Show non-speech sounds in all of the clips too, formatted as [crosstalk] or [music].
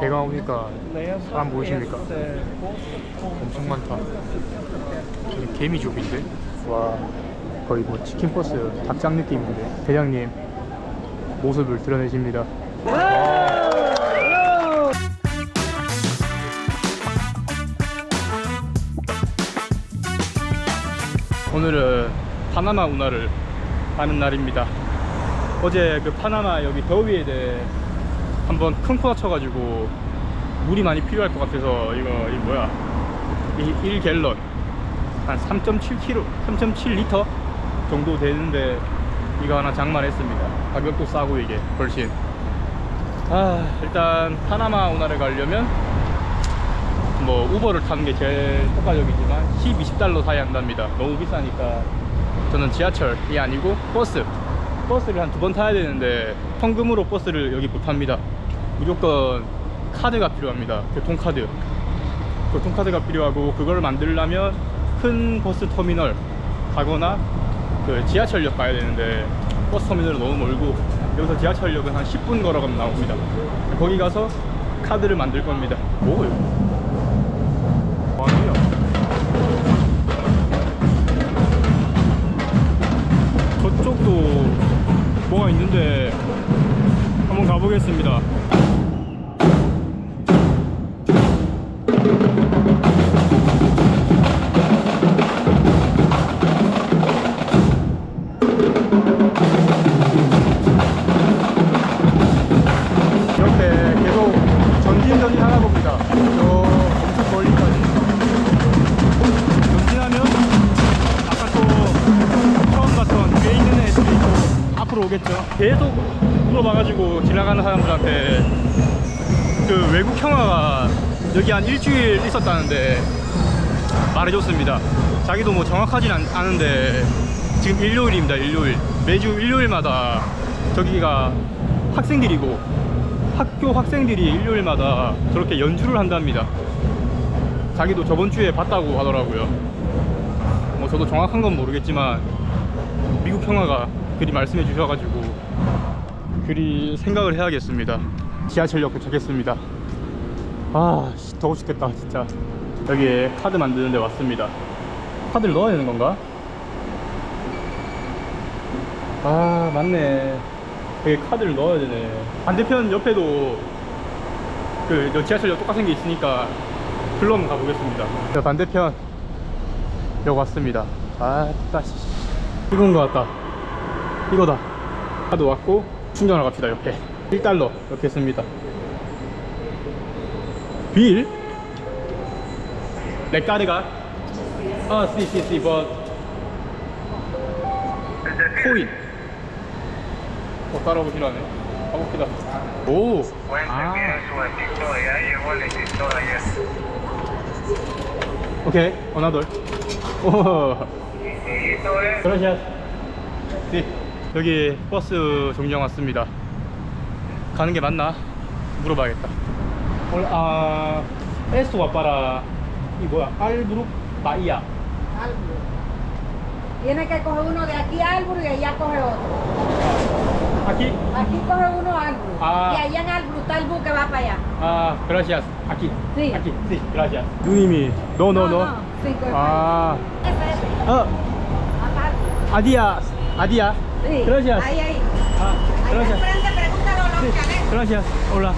배가 오니까 사람 보이십니까? 엄청 많다. 개미족인데? 와, 거의 뭐 치킨버스 닭장 느낌인데. 대장님, 모습을 드러내십니다. 오늘은 파나마 운하를 가는 날입니다. 어제 그 파나마 여기 더위에 대해 한번 큰 코나 쳐가지고 물이 많이 필요할 것 같아서 이거 이 뭐야? 이 1갤런. 한 3.7kg 3.7리터 정도 되는데 이거 하나 장만했습니다. 가격도 싸고 이게 훨씬. 아 일단 파나마 운하를 가려면 뭐 우버를 타는 게 제일 효과적이지만 10, 20달러 사이 한답니다. 너무 비싸니까. 저는 지하철이 아니고 버스. 버스를 한 두 번 타야 되는데 현금으로 버스를 여기 못 탑니다 무조건 카드가 필요합니다. 교통카드. 교통카드가 필요하고 그걸 만들려면 큰 버스 터미널 가거나 그 지하철역 가야 되는데 버스 터미널은 너무 멀고 여기서 지하철역은 한 10분 걸어가면 나옵니다. 거기 가서 카드를 만들 겁니다? 아니야? 저쪽도 뭐가 있는데 가보겠습니다. 이렇게 계속 전진 전진 하나 봅니다. 저 엄청 멀리까지. 전진하면 아까 또 처음 봤던 위에 있는 애들이 또 앞으로 오겠죠. 계속 물어봐가지고 지나가는 사람들한테 그 외국 형아가 여기 한 일주일 있었다는데 말해줬습니다. 자기도 뭐 정확하진 않, 않은데 지금 일요일입니다. 일요일 매주 일요일마다 저기가 학생들이고 학교 학생들이 일요일마다 저렇게 연주를 한답니다. 자기도 저번 주에 봤다고 하더라고요. 뭐 저도 정확한 건 모르겠지만 미국 형아가 그리 말씀해 주셔가지고 그리 생각을 해야겠습니다. 지하철역 도착했습니다. 아, 씨, 더워 죽겠다, 진짜. 여기에 카드 만드는 데 왔습니다. 카드를 넣어야 되는 건가? 아, 맞네. 여기 카드를 넣어야 되네. 반대편 옆에도 그저 지하철역 똑같은 게 있으니까 글로 한번 가보겠습니다. 자, 반대편 여기 왔습니다. 아따 씨. 이건 거 같다. 이거다. 카드 왔고 충전하러 갑시다 옆에. 1달러 이렇게 했습니다. 빌? 내 카드가? 아, 씨, 씨, 씨, but 코인. 어, 따라오긴 하네. 가봅시다. 오! 아, 오케이, another. 오, 그러시아. 네, 여기 버스 정류장 왔습니다. 가는 게 맞나? 물어봐야겠다. 올, 아, 에스토가 para 이 뭐야? 알브룩 바이야. Albur. Tiene que coger uno de aquí a Albur y allá coge otro. aquí? Aquí coge uno a Albur. Ah. Y allá en Albur está el bus que va para allá. 아, gracias. aquí. Sí. aquí. sí, gracias. 누님이 no no no. Sí, coge. 아, Ese, ese. 어, 아디야. Sí. Gracias. Ahí, ahí. 아, Ahí al gracias. frente, pregúntalo a los Sí, chalecos. gracias. Hola. 어.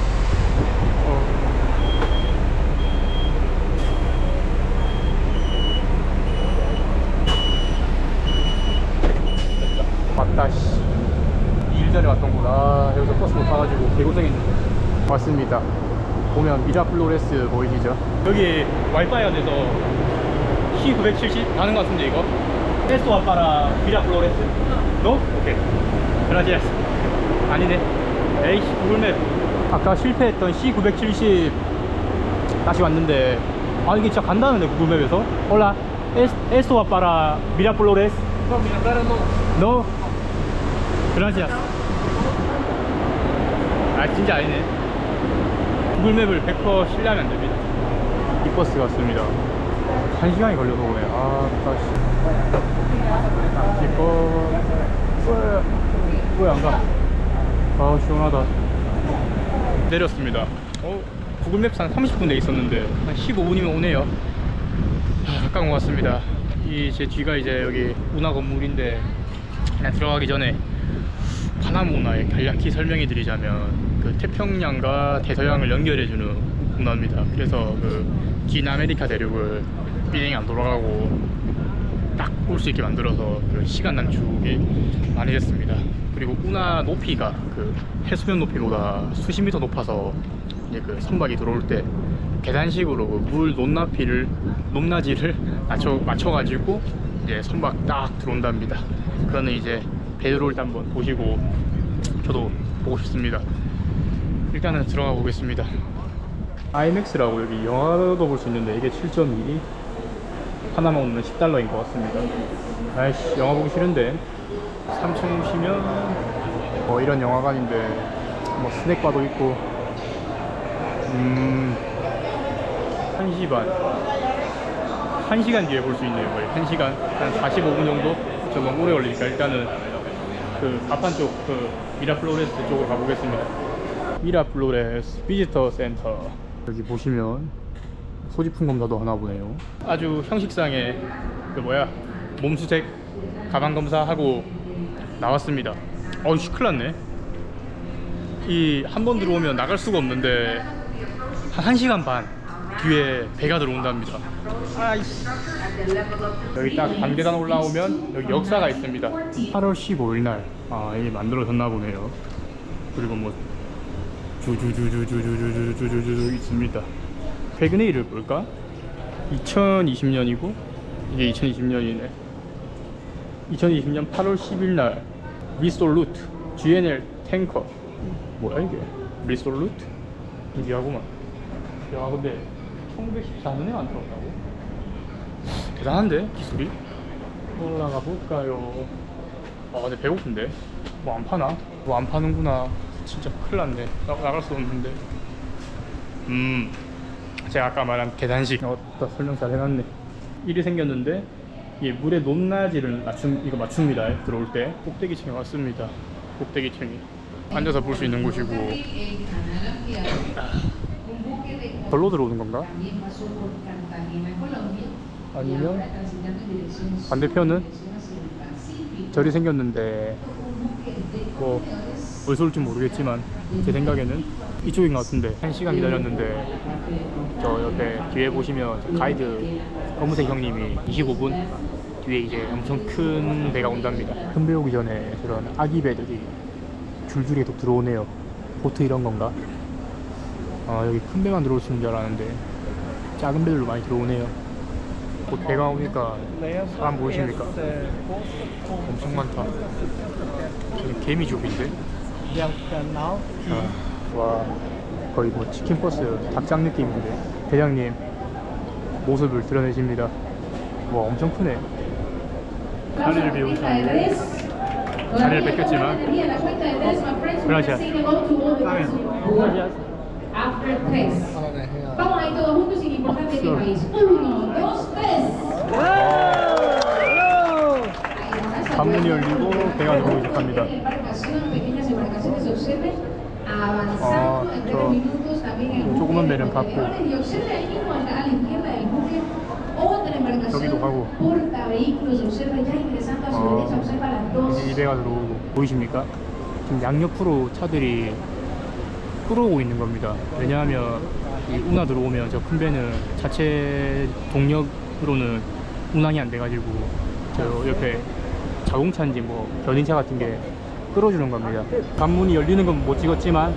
맞다 씨. 2일 전에 왔던구나. 아, 여기서 버스 못 타가지고 개고생했는데. 왔습니다. 보면 미라플로레스 보이시죠? 여기 와이파이가 돼서 C970 가는 것 같은데 이거? 에스토 아빠라 미라플로레스? 너? 오케이. 그라지아스. 아니네. 에이씨 구글맵. 아까 실패했던 C970 다시 왔는데 아 이게 진짜 간다는데 구글맵에서? 올라. 에스, 에스토 아빠라 미라플로레스? 너? 그라지아스. 아 진짜 아니네. 구글맵을 100% 신뢰하면 안 됩니다. 이 버스가 왔습니다. 한 시간이 걸려서 오네. 아, 다시. 이거 뭐야? 뭐야 안 가? 아 시원하다. 내렸습니다. 어 구글맵스 한 30분에 있었는데 한 15분이면 오네요 아, 가까운 것 같습니다 이 제 뒤가 이제 여기 운하 건물인데 그냥 들어가기 전에 파나마 운하의 간략히 설명해 드리자면 그 태평양과 대서양을 연결해주는 운하입니다 그래서 그 긴 아메리카 대륙을 비행이 안 돌아가고 딱올수 있게 만들어서 그 시간 단축이 많이 됐습니다. 그리고 운하 높이가 그 해수면 높이보다 수십 미터 높아서 이제 그 선박이 들어올 때 계단식으로 그 물 높낮이를 높낮이를 [laughs] 맞춰 맞춰가지고 이제 선박 딱 들어온답니다. 그거는 이제 배 들어올 때 한번 보시고 저도 보고 싶습니다. 일단은 들어가 보겠습니다. IMAX라고 여기 영화도 볼 수 있는데 이게 7.2 하나만 오면 10달러인 것 같습니다. 아이씨, 영화 보기 싫은데. 3층이면. 뭐 이런 영화관인데 뭐 스낵바도 있고. 음. 1시 반. 1시간 뒤에 볼 수 있네요 거의. 1시간. 한 45분 정도? 좀 너무 오래 걸리니까 일단은 그 가판 쪽그 미라플로레스 쪽으로 가보겠습니다. 미라플로레스 비지터 센터. 여기 보시면 소지품 검사도 하나 보네요. 아주 형식상의 그 뭐야 몸수색 가방 검사하고 나왔습니다. 어우 씨 큰일 났네. 이 한 번 들어오면 나갈 수가 없는데 한 1시간 반 뒤에 배가 들어온답니다. 아이씨. 여기 딱 반계단 올라오면 여기 역사가 있습니다. 8월 15일 날 아, 이게 만들어졌나 보네요. 그리고 뭐 주주주주주주주주주주주 있습니다. 최근의 일을 볼까? 2020년이고 이게 2020년이네. 2020년 8월 10일 날 리솔루트 GNL 탱커 뭐야 이게? 리솔루트? 이기하구만. 야 근데 1914년에 만들었다고? 대단한데 기술이? 올라가 볼까요? 아 근데 배고픈데 뭐 안 파나? 뭐 안 파는구나 진짜 큰일 났네 나, 나갈 수 없는데 음 제가 아까 말한 계단식. 어따 설명 잘 해놨네. 일이 생겼는데 이게 물의 높낮이를 맞춤 이거 맞춥니다. 들어올 때. 꼭대기층에 왔습니다. 꼭대기층이. 앉아서 볼 수 있는 곳이고. 절로 들어오는 건가? 아니면 반대편은? 절이 생겼는데. 뭐 어디서 올지 모르겠지만 제 생각에는 이쪽인 것 같은데 한 시간 기다렸는데 저 옆에 뒤에 보시면 저 가이드 검은색 형님이 25분 뒤에 이제 엄청 큰 배가 온답니다 큰 배 오기 전에 저런 아기 배들이 줄줄이 계속 들어오네요 보트 이런 건가? 아 여기 큰 배만 들어올 수 있는 줄 알았는데 작은 배들도 많이 들어오네요 곧 배가 오니까 사람 보이십니까? 엄청 많다 개미족인데? 아, 와 거의 뭐 치킨 버스 닭장 느낌인데 대장님 모습을 드러내십니다 와 엄청 크네 자리를 비운 사람이 자리를 뺏겼지만 Gracias. After tres. Vamos ahí todos juntos sin importar de qué país. Uno, dos, tres. 관문이 열리고 배가 들어오기 시작합니다 Ah, en 저 de 배는 embarcación 저기도 가고. 아. 이제 이 배가 들어오고 보이십니까? 지금 양옆으로 차들이 끌어오고 있는 겁니다. 왜냐하면 이 운하 들어오면 저 큰 배는 자체 동력으로는 운항이 안 돼가지고 저 옆에 자동차인지 뭐 견인차 같은 게 끌어주는 겁니다. 관문이 열리는 건 못 찍었지만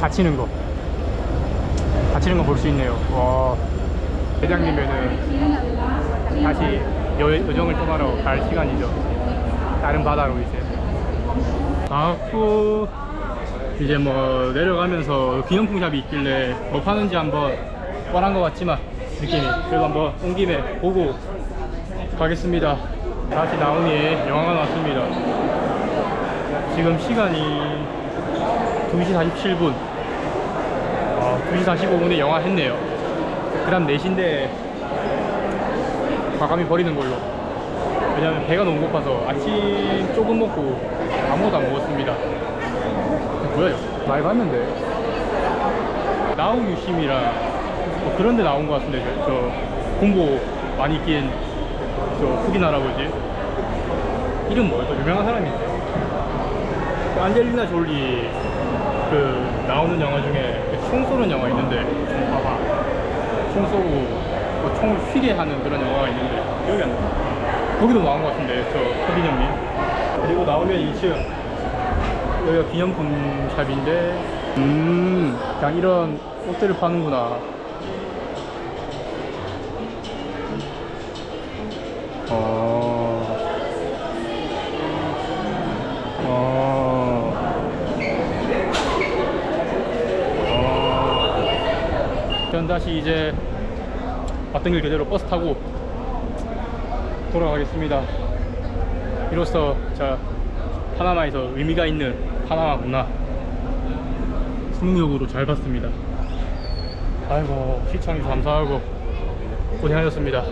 닫히는 거 닫히는 거볼수 있네요. 와 회장님에는 다시 여, 여정을 떠나러 갈 시간이죠. 다른 바다로 이제. 나왔고 이제 뭐 내려가면서 기념품 샵이 있길래 뭐 파는지 한번 뻔한 것 같지만 느낌이 그래도 한번 온 김에 보고 가겠습니다. 다시 나오니 영화관 왔습니다. 지금 시간이 2시 47분. 아, 2시 45분에 영화 했네요. 그 다음 4시인데 과감히 버리는 걸로. 왜냐면 배가 너무 고파서 아침 조금 먹고 아무것도 안 먹었습니다. 뭐야 이거? 많이 봤는데. 나 야후 유심이랑 뭐 그런 데 나온 것 같은데 저, 저 공고 많이 낀 저 흑인 할아버지 이름 뭐였어? 유명한 사람인데 그 안젤리나 졸리 그 나오는 영화 중에 그 총 쏘는 영화 있는데 총 봐봐 총 쏘고 뭐총 휘게 하는 그런 영화가 있는데 기억이 안 나. 거기도 나온 것 같은데 저 흑인 형님 그리고 나오면 2층 여기가 기념품 샵인데 음 그냥 이런 옷들을 파는구나 다시 이제 왔던 길 그대로 버스 타고 돌아가겠습니다. 이로써 자 파나마에서 의미가 있는 파나마 문화 성공적으로 잘 봤습니다. 아이고 시청해 감사하고 고생하셨습니다.